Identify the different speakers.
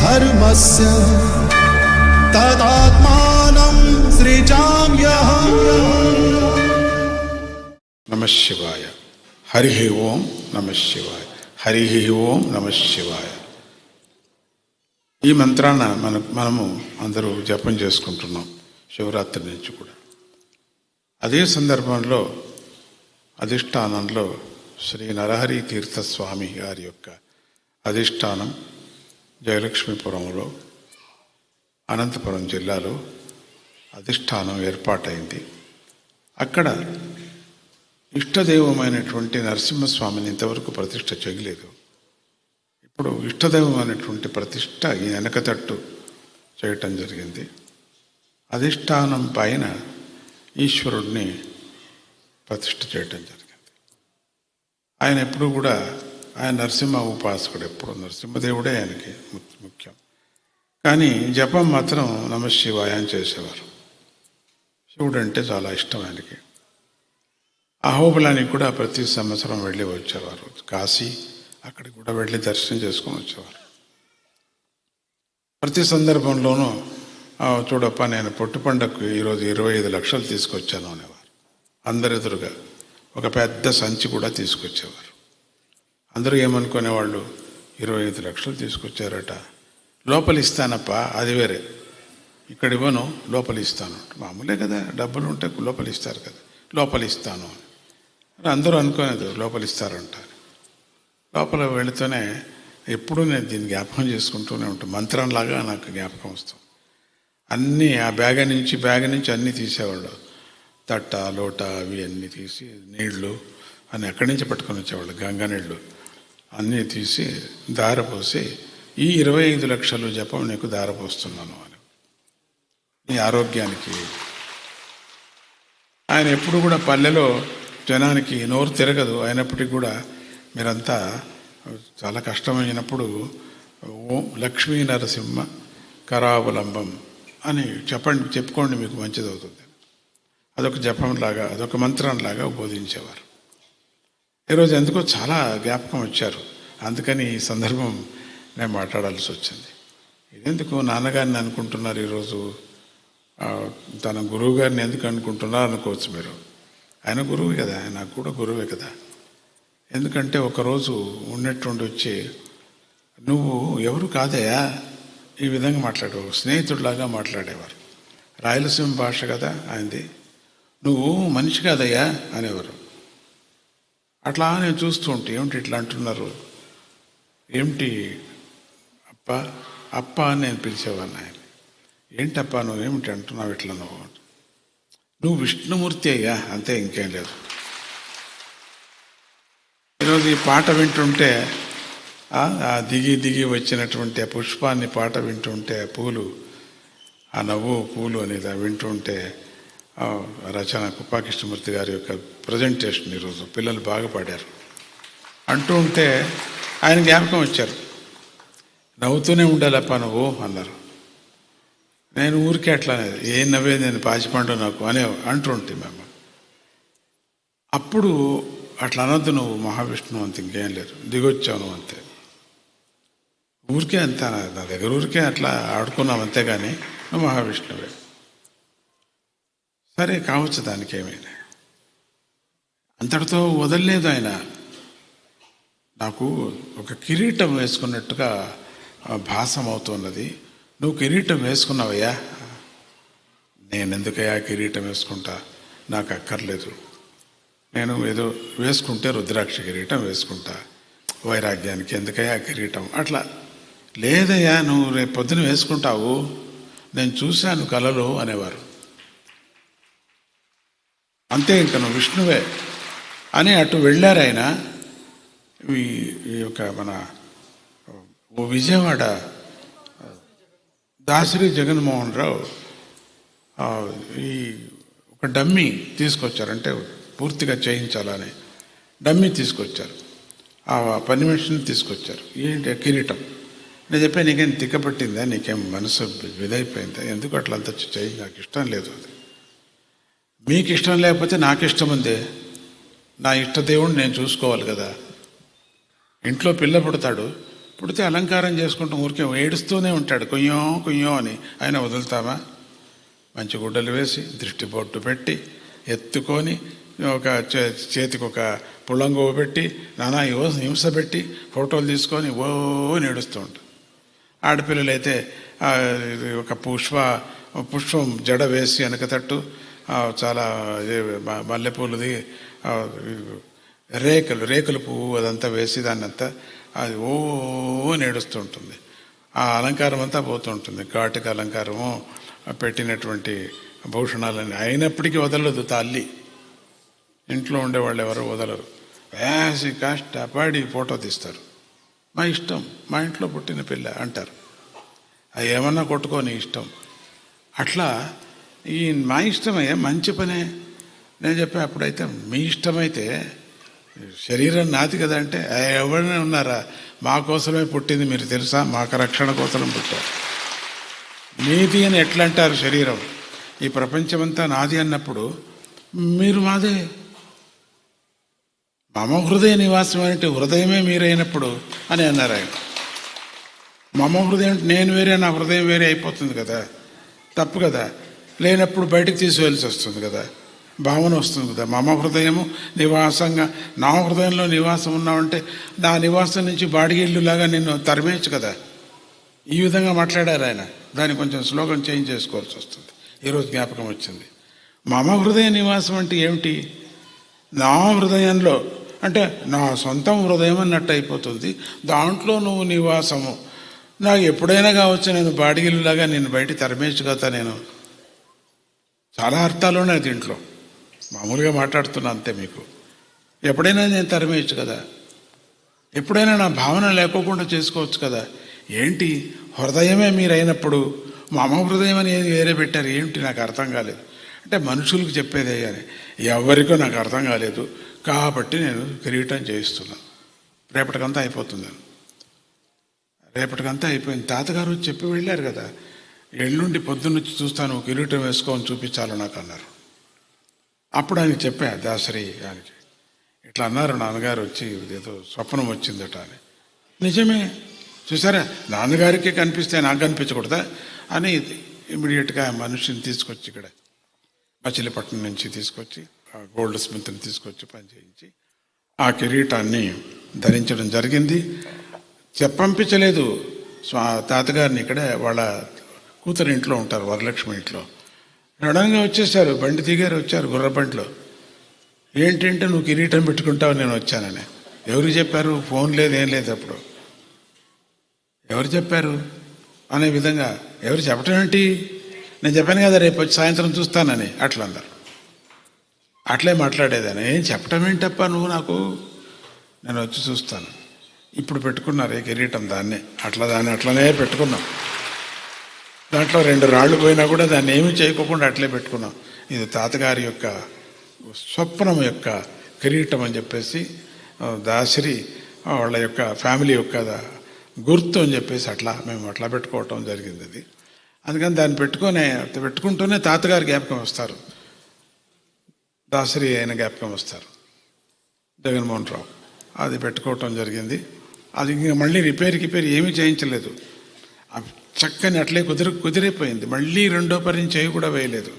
Speaker 1: धर्मस्य तदात्मानं सृजाम्यहम्
Speaker 2: నమ శివాయ హరి ఓం నమ శివాయ హరి ఓం నమ శివాయ ఈ మంత్రాన మన మనము అందరూ జపం చేసుకుంటున్నాం శివరాత్రి నుంచి కూడా అదే సందర్భంలో అధిష్టానంలో శ్రీ నరహరి తీర్థ స్వామి గారి యొక్క అధిష్టానం జయలక్ష్మీపురంలో అనంతపురం జిల్లాలో అధిష్టానం ఏర్పాటైంది. అక్కడ ఇష్టదైవమైనటువంటి నరసింహస్వామిని ఇంతవరకు ప్రతిష్ట చేయలేదు. ఇప్పుడు ఇష్టదైవం అనేటువంటి ప్రతిష్ట ఈ వెనకతట్టు చేయటం జరిగింది. అధిష్టానం పైన ఈశ్వరుడిని ప్రతిష్ట చేయటం జరిగింది. ఆయన ఎప్పుడు కూడా ఆయన నరసింహ ఉపాసకుడు ఎప్పుడు? నరసింహదేవుడే ఆయనకి ము- ముఖ్యం. కానీ జపం మాత్రం నమశివాయ అని చేసేవారు. శివుడు అంటే చాలా ఇష్టం ఆయనకి. అహోబలానికి కూడా ప్రతి సంవత్సరం వెళ్ళి వచ్చేవారు. కాశీ అక్కడికి కూడా వెళ్ళి దర్శనం చేసుకొని వచ్చేవారు. ప్రతి సందర్భంలోనూ చూడప్ప నేను పొట్టు పండగకు ఈరోజు ఇరవై ఐదు లక్షలు తీసుకొచ్చాను అనేవారు. అందరి ఎదురుగా ఒక పెద్ద సంచి కూడా తీసుకొచ్చేవారు. అందరూ ఏమనుకునేవాళ్ళు? ఇరవై ఐదు లక్షలు తీసుకొచ్చారట. లోపలి ఇస్తానప్ప అది వేరే. ఇక్కడ ఇవ్వను లోపలి ఇస్తాను మామూలే కదా డబ్బులు ఉంటే లోపలిస్తారు కదా. లోపలిస్తాను అని. అందరూ అనుకునేది లోపల ఇస్తారంట లోపల వెళితేనే ఎప్పుడూ నేను దీన్ని జ్ఞాపకం చేసుకుంటూనే ఉంటాను మంత్రంలాగా నాకు జ్ఞాపకం వస్తుంది. అన్నీ ఆ బ్యాగ్ నుంచి బ్యాగ్ నుంచి అన్నీ తీసేవాళ్ళు. తట్ట లోట అవి అన్నీ తీసి నీళ్ళు అని ఎక్కడి నుంచి పట్టుకొని వచ్చేవాళ్ళు గంగా నీళ్ళు అన్నీ తీసి దారపోసి ఈ ఇరవై ఐదు లక్షలు జపం నీకు దారపోస్తున్నాను అని. నీ ఆరోగ్యానికి. ఆయన ఎప్పుడు కూడా పల్లెలో జనానికి నోరు తిరగదు. అయినప్పటికీ కూడా మీరంతా చాలా కష్టమైనప్పుడు ఓం లక్ష్మీ నరసింహ కరావలంబం అని చెప్పండి చెప్పుకోండి మీకు మంచిది అవుతుంది అదొక జపంలాగా అదొక మంత్రంలాగా బోధించేవారు. ఈరోజు ఎందుకో చాలా జ్ఞాపకం వచ్చారు. అందుకని ఈ సందర్భం నేను మాట్లాడాల్సి వచ్చింది. ఇదెందుకు నాన్నగారిని అనుకుంటున్నారు ఈరోజు తన గురువు గారిని ఎందుకు అనుకుంటున్నారు అనుకోవచ్చు మీరు. ఆయన గురువు కదా ఆయన నాకు కూడా గురువే కదా. ఎందుకంటే ఒకరోజు ఉన్నట్టుండి వచ్చి నువ్వు ఎవరు కాదయా ఈ విధంగా మాట్లాడేవారు. స్నేహితుడిలాగా మాట్లాడేవారు. రాయలసీమ భాష కదా ఆయనది. నువ్వు మనిషి కాదయ్యా? అనేవారు. అట్లా నేను చూస్తూ ఉంటే ఏమిటి ఇట్లా అంటున్నారు? ఏమిటి? అప్ప అప్ప అని నేను పిలిచేవాడిని ఆయన. ఏంటప్ప నువ్వు ఏమిటి అంటున్నావు ఇట్లా నువ్వు? నువ్వు విష్ణుమూర్తి అయ్యా అంతే ఇంకేం లేదు. ఈరోజు ఈ పాట వింటుంటే ఆ దిగి దిగి వచ్చినటువంటి ఆ పుష్పాన్ని పాట వింటుంటే పూలు ఆ నవ్వు పూలు అనేది వింటుంటే రచన కుప్పా కృష్ణమూర్తి గారి యొక్క ప్రజెంటేషన్ ఈరోజు. పిల్లలు బాగా పాడారు. అంటూ ఉంటే ఆయన జ్ఞాపకం వచ్చారు. నవ్వుతూనే ఉండాలప్ప నువ్వు అన్నారు. నేను ఊరికే అట్లా ఏం నవ్వేది నేను పాచిపండు నాకు అనే అంటుంటే మేము. అప్పుడు అట్లా అనొద్దు నువ్వు మహావిష్ణువు అంత ఇంకేం లేదు. దిగొచ్చావు నువ్వు అంతే. ఊరికే అంత నా దగ్గర ఊరికే అట్లా ఆడుకున్నాం అంతే కానీ నువ్వు మహావిష్ణువే. సరే కావచ్చు దానికి ఏమైనా అంతటితో వదలలేదు ఆయన. నాకు ఒక కిరీటం వేసుకున్నట్టుగా భాసం అవుతున్నది నువ్వు కిరీటం వేసుకున్నావయ్యా? నేను ఎందుకయ్యా కిరీటం వేసుకుంటా? నాకు అక్కర్లేదు. నేను ఏదో వేసుకుంటే రుద్రాక్ష కిరీటం వేసుకుంటా. వైరాగ్యానికి ఎందుకయ్యా కిరీటం? అట్లా. లేదయ్యా నువ్వు రేపు పొద్దున వేసుకుంటావు. నేను చూశాను కలలో అనేవారు. అంతే ఇంకను నువ్వు విష్ణువే అని అటు వెళ్ళారు ఆయన. ఈ ఈ యొక్క మన ఓ విజయవాడ దాసరి జగన్మోహన్ రావు ఈ ఒక డమ్మీ తీసుకొచ్చారు. అంటే పూర్తిగా చేయించాలని డమ్మీ తీసుకొచ్చారు. ఆ పని మనిషిని తీసుకొచ్చారు. ఏంటి కిరీటం? నేను చెప్పాను నీకేం తిక్కపట్టిందా నీకేం మనసు విధైపోయిందా ఎందుకు అట్లా అంత చేయి? నాకు ఇష్టం లేదు అది. మీకు ఇష్టం లేకపోతే నాకు ఇష్టం ఉంది నా ఇష్టదేవుడిని నేను చూసుకోవాలి కదా. ఇంట్లో పిల్ల పుడతాడు. పుడితే అలంకారం చేసుకుంటూ ఊరికే ఏడుస్తూనే ఉంటాడు. కొయ్యో కుయ్యో అని. ఆయన వదులుతామా మంచి గుడ్డలు వేసి దృష్టి బొట్టు పెట్టి ఎత్తుకొని ఒక చే- చేతికి ఒక పుల్లంగో పెట్టి నానా హింస హింస పెట్టి ఫోటోలు తీసుకొని ఓ నేడుస్తూ ఉంటాడు. ఆడపిల్లలైతే ఇది ఒక పుష్ప పుష్పం జడ వేసి వెనక తట్టు చాలా ఇది మ- మల్లెపూలది రేకులు రేకుల పువ్వు అదంతా వేసి దాన్ని అంతా అది ఓ నేడుస్తూ ఉంటుంది. ఆ అలంకారం అంతా పోతుంటుంది ఘాటుక అలంకారము పెట్టినటువంటి భూషణాలని అయినప్పటికీ వదలదు తల్లి. ఇంట్లో ఉండేవాళ్ళు ఎవరు వదలరు. వేసి కష్టపడి ఫోటో తీస్తారు. మా ఇష్టం మా ఇంట్లో పుట్టిన పిల్ల అంటారు. అది ఏమన్నా కొట్టుకొని ఇష్టం. అట్లా ఈ మా ఇష్టమే మంచి పనే. నేను చెప్పా అప్పుడైతే మీ ఇష్టమైతే శరీరం నాది కదా అంటే "ఆ, ఎవరైనా ఉన్నారా? మా కోసమే పుట్టింది మీరు తెలుసా? మాకు రక్షణ కోసం పుట్టారు. మీది అని ఎట్లా అంటారు శరీరం? ఈ ప్రపంచమంతా నాది అన్నప్పుడు మీరు మాదే. మమ హృదయ నివాసం అంటే హృదయమే మీరైనప్పుడు అని అన్నారు ఆయన. మమ హృదయం అంటే నేను వేరే నా హృదయం వేరే అయిపోతుంది కదా. తప్పు కదా. లేనప్పుడు బయటకు తీసుకెళ్ళి వస్తుంది కదా. భావన వస్తుంది కదా. మమ హృదయము నివాసంగా నా హృదయంలో నివాసం ఉన్నావంటే నా నివాసం నుంచి బాడిగిళ్ళులాగా నిన్ను తరిమేయచ్చు కదా. ఈ విధంగా మాట్లాడారు ఆయన. దాన్ని కొంచెం శ్లోకం చేంజ్ చేసుకోవాల్సి వస్తుంది. ఈరోజు జ్ఞాపకం వచ్చింది. మమ హృదయ నివాసం అంటే ఏమిటి? నా హృదయంలో అంటే నా సొంతం హృదయం అన్నట్టు అయిపోతుంది. దాంట్లో నువ్వు నివాసము. నాకు ఎప్పుడైనా కావచ్చు నేను బాడిగిల్లులాగా నేను బయట తరిమేచ్చు కదా నేను. చాలా అర్థాలు ఉన్నాయి దీంట్లో. మామూలుగా మాట్లాడుతున్నా అంతే మీకు. ఎప్పుడైనా నేను తరిమేయచ్చు కదా. ఎప్పుడైనా నా భావన లేకోకుండా చేసుకోవచ్చు కదా. ఏంటి? హృదయమే మీరైనప్పుడు మా అమ్మ హృదయం అనేది వేరే పెట్టారు. ఏంటి? నాకు అర్థం కాలేదు. అంటే మనుషులకు చెప్పేదే కానీ ఎవరికో నాకు అర్థం కాలేదు. కాబట్టి నేను కిరీటం చేయిస్తున్నాను రేపటికంతా అయిపోతుంది. రేపటికంతా అయిపోయింది. తాతగారు చెప్పి వెళ్ళారు కదా. ఎల్లుండి పొద్దున్నొచ్చి చూస్తాను కిరీటం వేసుకొని చూపించాలి నాకు అన్నారు. అప్పుడు ఆయన చెప్పా దాసరి ఆయనకి ఇట్లా అన్నారు నాన్నగారు వచ్చి ఏదో స్వప్నం వచ్చిందట అని. నిజమే. చూసారా? నాన్నగారికి కనిపిస్తే నాకు కనిపించకూడదా? అని ఇమీడియట్గా మనిషిని తీసుకొచ్చి ఇక్కడ మచిలీపట్నం నుంచి తీసుకొచ్చి ఆ గోల్డ్ స్మిత్ని తీసుకొచ్చి పని చేయించి ఆ కిరీటాన్ని ధరించడం జరిగింది. చె- పంపించలేదు. స్వా తాతగారిని ఇక్కడే వాళ్ళ కూతురు ఇంట్లో ఉంటారు వరలక్ష్మి ఇంట్లో. సడన్గా వచ్చేసారు బండి దిగారు వచ్చారు గుర్రబంట్లో ఏంటంటే నువ్వు కిరీటం పెట్టుకుంటావు నేను వచ్చానని. ఎవరు చెప్పారు? ఫోన్ లేదు ఏం లేదు అప్పుడు. ఎవరు చెప్పారు? అనే విధంగా ఎవరు చెప్పటం ఏంటి? నేను చెప్పాను కదా రేపు వచ్చి సాయంత్రం చూస్తానని. అట్లా అట్లే మాట్లాడేదాన్ని. ఏం చెప్పటం ఏంటప్ప నువ్వు నాకు? నేను వచ్చి చూస్తాను. ఇప్పుడు పెట్టుకున్నారు ఈ కిరీటం దాన్నే. అట్లా దాన్ని అట్లనే పెట్టుకున్నాం. దాంట్లో రెండు రాళ్ళు పోయినా కూడా దాన్ని ఏమీ చేయకోకుండా అట్లే పెట్టుకున్నాం. ఇది తాతగారి యొక్క స్వప్నం యొక్క కిరీటం అని చెప్పేసి దాసరి దాసిరి వాళ్ళ యొక్క ఫ్యామిలీ యొక్క గుర్తు అని చెప్పేసి అట్లా మేము అట్లా పెట్టుకోవటం జరిగింది అది. అందుకని దాన్ని పెట్టుకొని పెట్టుకుంటూనే తాతగారి జ్ఞాపకం వస్తారు. దాసరి అయిన జ్ఞాపకం వస్తారు. జగన్మోహన్ రావు. అది పెట్టుకోవటం జరిగింది. అది ఇంకా మళ్ళీ రిపేర్ రిపేర్ ఏమీ చేయించలేదు. చక్కని అట్లే కుదిరి కుదిరిపోయింది. మళ్ళీ రెండో పని చేయి కూడా వేయలేదు.